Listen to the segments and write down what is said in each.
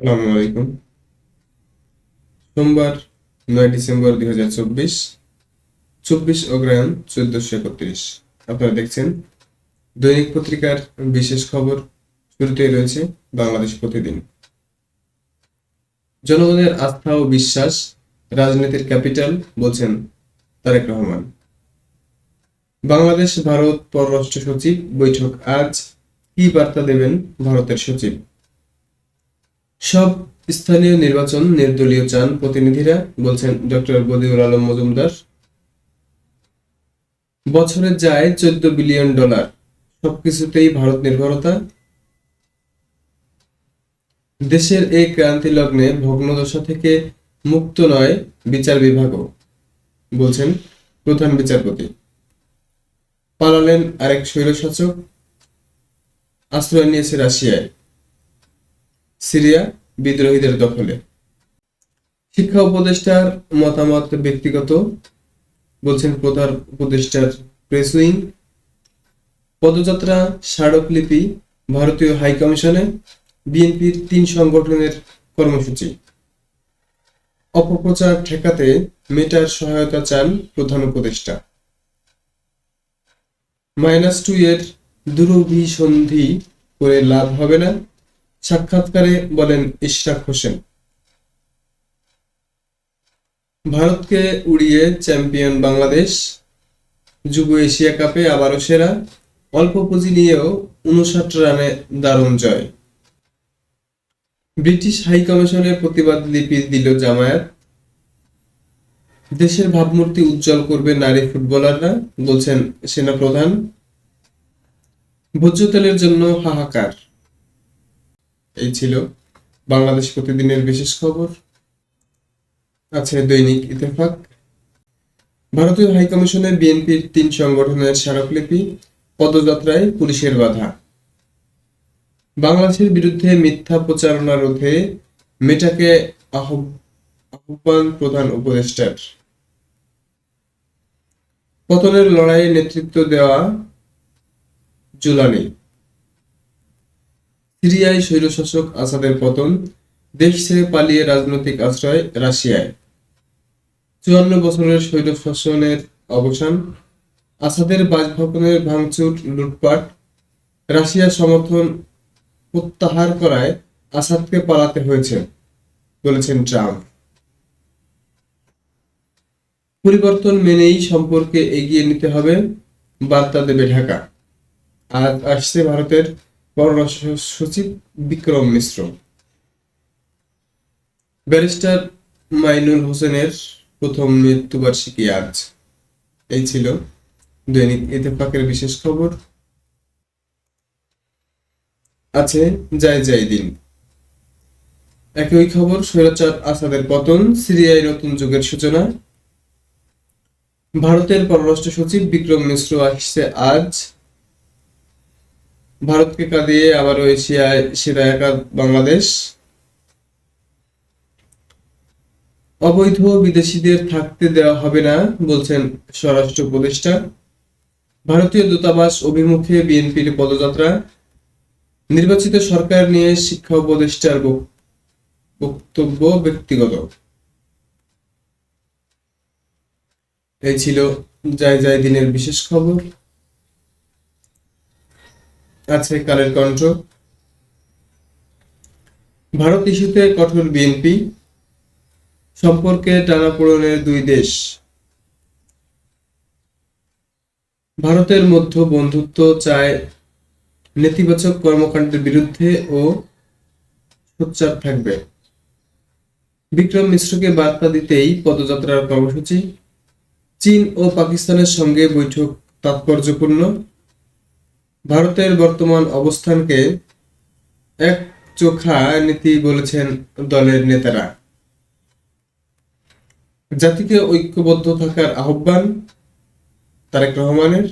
আসসালামু আলাইকুম। সোমবার নয় ডিসেম্বর দুই হাজার চব্বিশ চব্বিশ অগ্রায়ণ চোদ্দশো একত্রিশ। আপনারা দেখছেন দৈনিক পত্রিকার বিশেষ খবর, শুরুতেই রয়েছে বাংলাদেশ প্রতিদিন। জনগণের আস্থা ও বিশ্বাস, রাজনীতির ক্যাপিটাল বলছেন তারেক রহমান। বাংলাদেশ ভারত পররাষ্ট্র সচিব বৈঠক, আজ কি বার্তা দেবেন ভারতের সচিব? সব স্থানীয় নির্বাচন নির্দলীয় চান প্রতিনিধিরা বলছেন ডক্টর বদিউল আলম মজুমদার। বছরে যায় চোদ্দ বিলিয়ন ডলার। সবকিছুতেই ভারত নির্ভরতা। দেশের এই ক্রান্তি লগ্নে ভগ্নদশা থেকে মুক্ত নয় বিচার বিভাগও, বলছেন প্রধান বিচারপতি। পালালেন আরেক স্বৈরশাসক। আশ্রয় নিয়েছে রাশিয়ায়। সিরিয়া বিদ্রোহীদের দখলে। শিক্ষা উপদেষ্টার মতামত ব্যক্তিগত, বলছেন প্রধান উপদেষ্টার প্রেস উইং। পদযাত্রা স্মারকলিপি ভারতীয় হাই কমিশনে, বিএনপির তিন সংগঠনের কর্মসূচি। অপপ্রচার ঠেকাতে মেটার সহায়তা চান প্রধান উপদেষ্টা। মাইনাস টু এর দুরভিসন্ধি করে লাভ হবে না। সাক্ষাৎকারে বলেন ইশরাক হোসেন, ভারতকে উড়িয়ে চ্যাম্পিয়ন বাংলাদেশ যুব এশিয়া কাপে আবারও সেরা, অল্প পুঁজি নিয়েও উনষাট রানে দারুণ জয়। ব্রিটিশ হাই কমিশনের প্রতিবাদ লিপি দিল জামায়াত। দেশের ভাবমূর্তি উজ্জ্বল করবে নারী ফুটবলাররা, বলছেন সেনাপ্রধান। ভোজ্য তেলের জন্য হাহাকার। এই ছিল বাংলাদেশ প্রতিদিনের বিশেষ খবর। আছে দৈনিক ইত্তেফাক। ভারতীয় হাইকমিশনে বিএনপির তিন সংগঠনের স্মারকলিপি, পদযাত্রায় পুলিশের বাধা। বাংলাদেশের বিরুদ্ধে মিথ্যা প্রচারণা রোধে মেটাকে আহ্ব- আহ্বান প্রধান উপদেষ্টার। পতনের লড়াইয়ে নেতৃত্ব দেওয়া জুলানি। সিরিয়ায় স্বৈরশাসক আসাদের পতন, দেশ ছেড়ে পালিয়ে রাজনৈতিক আশ্রয় রাশিয়ায়। চুয়ান্ন বছরের স্বৈর শাসনের অবসান, আসাদের বাসভবনের ভাঙচুর, লুটপাট, রাশিয়ার সমর্থন প্রত্যাহার করায় আসাদকে পালাতে হয়েছে, বলেছেন ট্রাম্প। পরিবর্তন মেনেই সম্পর্কে এগিয়ে নিতে হবে, বার্তা দেবে ঢাকা। আজ আসছে ভারতের পররাষ্ট্র সচিব বিক্রম মিশ্র। ব্যারিস্টার মাইনুল হোসেনের প্রথম মৃত্যুবার্ষিকী আজ। এই ছিল দৈনিক ইত্তেফাকের বিশেষ খবর। আছে জয় জয় দিন। একই খবর, স্বৈরাচার আসাদের পতন, সিরিয়ায় নতুন যুগের সূচনা। ভারতের পররাষ্ট্র সচিব বিক্রম মিশ্র আসছে আজ ভারতকে কাঁদিয়ে আবারও এশিয়ায় সেরা একা বাংলাদেশ। অবৈধ বিদেশিদের থাকতে দেওয়া হবে না, বলছেন স্বরাষ্ট্র উপদেষ্টা। ভারতীয় দূতাবাস অভিমুখে বিএনপির পদযাত্রা। নির্বাচিত সরকার নিয়ে শিক্ষা উপদেষ্টার বক্তব্য ব্যক্তিগত। এই ছিল জয় জয় দিনের বিশেষ খবর। আছে কালের কণ্ঠ। ভারত ইস্যুতে কঠোর বিএনপি সম্পর্কে টানাপোড়েনের দুই দেশ। ভারতের মধ্য বন্ধুত্ব চায় নেতিবাচক কর্মকাণ্ডের বিরুদ্ধে ও সোচ্চার থাকবে। বিক্রম মিশ্রকে বার্তা দিতেই পদযাত্রার কর্মসূচি। চীন ও পাকিস্তানের সঙ্গে বৈঠক তাৎপর্যপূর্ণ। ভারতের বর্তমান অবস্থানকে এক চোখা নীতি বলেছেন দলের নেতারা। জাতিকে ঐক্যবদ্ধ থাকার আহ্বান তারেক রহমানের।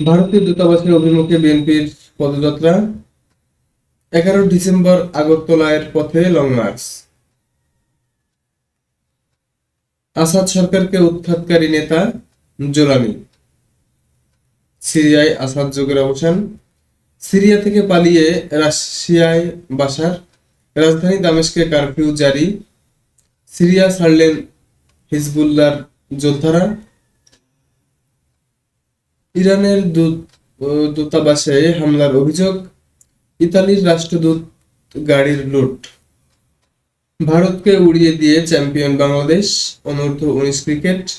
ভারতীয় দূতাবাসের অভিমুখে বিএনপির পদযাত্রা। এগারো ডিসেম্বর আগরতলায়ের পথে লং মার্চ। আসাদ সরকারকে উৎখাতকারী নেতা জোলানি। সিরিয়ায় আসাদ যুগের অবসান সিরিয়া থেকে পালিয়ে রাশিয়ায় বাসার রাজধানী দামেস্কে কারফিউ জারি। সিরিয়া ছাড়লেন হিজবুল্লাহর যোদ্ধারা। ইরানের দূত- দূতাবাসে হামলার অভিযোগ, ইতালির রাষ্ট্রদূত গাড়ির লুট। ভারতকে উড়িয়ে দিয়ে চ্যাম্পিয়ন বাংলাদেশ, অনূর্ধ্ব উনিশ ক্রিকেট।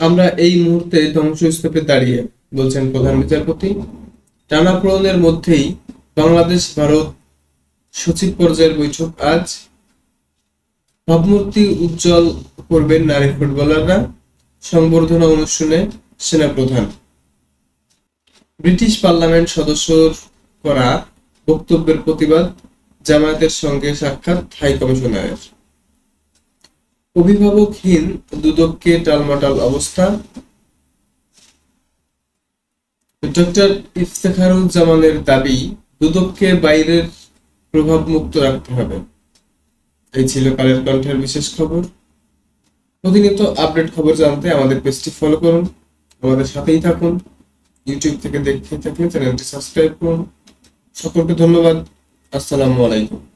আমরা এই মুহূর্তে ধ্বংসস্তূপে দাঁড়িয়ে, বলছেন প্রধান বিচারপতি। টানাপোড়েনের মধ্যেই বাংলাদেশ, ভারত সচিব পর্যায়ের বৈঠক। আজ ভাবমূর্তি উজ্জ্বল করবেন নারী ফুটবলাররা। সংবর্ধনা অনুষ্ঠানে সেনাপ্রধান। ব্রিটিশ পার্লামেন্ট সদস্যর করা বক্তব্যের প্রতিবাদ জামায়াতের সঙ্গে সাক্ষাৎ হাই কমিশনারের অভিভাবকহীন দুদককে টালমাটাল অবস্থা। ডক্টর ইফতেখারুজ্জামানের দাবি, দুদককে বাইরের প্রভাব মুক্ত রাখতে হবে। এই ছিল কালের কণ্ঠের বিশেষ খবর। প্রতিনিয়ত আপডেট খবর জানতে আমাদের পেজটি ফলো করুন। আমাদের সাথেই থাকুন। ইউটিউব থেকে দেখতে থাকলে চ্যানেলটি সাবস্ক্রাইব করুন। সকলকে ধন্যবাদ। আসসালামু আলাইকুম।